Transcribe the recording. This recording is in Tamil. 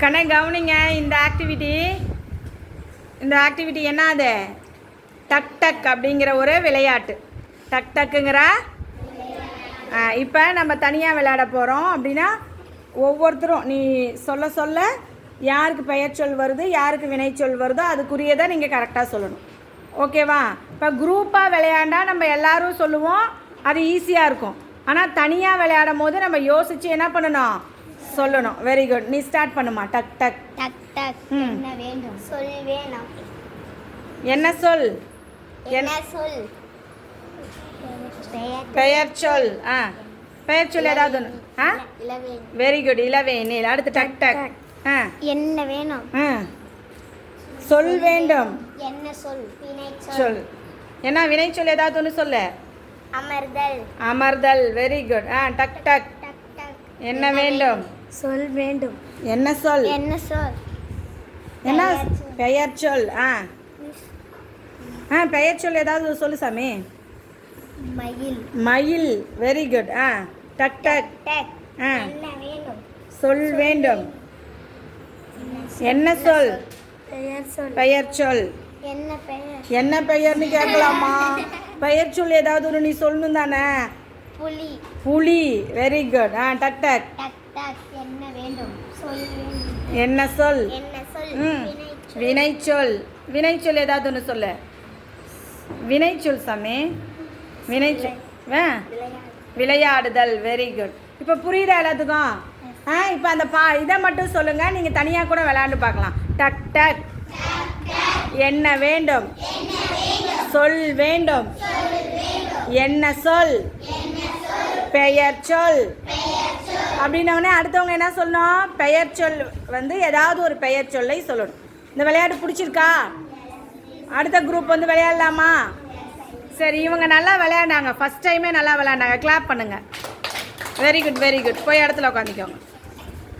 கண்ணை கவனிங்க இந்த ஆக்டிவிட்டி இந்த ஆக்டிவிட்டி என்னது? டக் டக் அப்படிங்கிற ஒரு விளையாட்டு. டக் டக்குங்கிற? இப்போ நம்ம தனியாக விளையாட போகிறோம் அப்படின்னா ஒவ்வொருத்தரும் நீ சொல்ல சொல்ல யாருக்கு பெயர் சொல் வருது யாருக்கு வினைச்சொல் வருதோ அதுக்குரியதை நீங்கள் கரெக்டாக சொல்லணும். ஓகேவா இப்போ குரூப்பாக விளையாண்டா நம்ம எல்லாரும் சொல்லுவோம் அது ஈஸியாக இருக்கும். ஆனால் தனியாக விளையாடும் போது நம்ம யோசித்து என்ன பண்ணணும்? சொல்லணும். வெரி குட் நீ ஸ்டார்ட் பண்ணுமா. டக் டக். டக் டக். என்ன வேண்டும்? சொல் வேணும் என்ன சொல்? என்ன சொல்? பெயர் சொல். ஆ. பெயர் சொல் ஏதாவது ஒன்று ஆ? வெரி குட் இளவேனில் அடுத்து டக் டக் ஆ. என்ன வேணும்? ஆ. சொல் வேண்டும். என்ன சொல்? சொல். என்ன வினை சொல் ஏதாவது ஒன்று சொல்லு. அமர்தல். அமர்தல். வெரி குட் ஆ டக் டக். டக் டக். என்ன வேண்டும்? சொல் வேண்டும். என்ன சொல்? என்ன சொல்? என்ன பெயர் சொல். ஆ. ஆ பெயர் சொல் ஏதாவது சொல்லு சாமி. மயில். மயில். வெரி குட் ஆ. டக் டக். ஆ. சொல் வேண்டும். என்ன சொல்? பெயர் சொல். பெயர் சொல். என்ன பெயர்? என்ன பெயர்னு கேட்கலாமா? பெயர் சொல் ஏதாவது ஒரு நீ சொல்லணும் தானே? புலி. புலி. வெரி குட் ஆ டக். டக் என்ன வேண்டும்? சொல். என்ன சொல்? என்ன சொல்? வினை சொல் வினை சொல் ஏதாவது ஒன்று சொல்லு. வினை சொல் சாமி. வினை சொல் விளையாடுதல். வெரி குட் இப்போ புரியுதா எல்லாத்துக்கும்? ஆ இப்போ அந்த பா இதை மட்டும் சொல்லுங்கள் நீங்கள் தனியாக கூட விளையாண்டு பார்க்கலாம். டக் டக். என்ன வேண்டும்? சொல் வேண்டும். என்ன சொல்? பெயர் சொல். அப்படின்னோடனே அடுத்தவங்க என்ன சொல்லணும்? பெயர் சொல் வந்து ஏதாவது ஒரு பெயர் சொல்லை சொல்லணும். இந்த விளையாட்டு பிடிச்சிருக்கா? அடுத்த குரூப் வந்து விளையாடலாமா? சரி இவங்க நல்லா விளையாண்டாங்க ஃபஸ்ட் டைமே நல்லா விளையாண்டாங்க கிளாப் பண்ணுங்கள் வெரி குட் வெரி குட் போய் இடத்துல உட்காந்துக்கோங்க.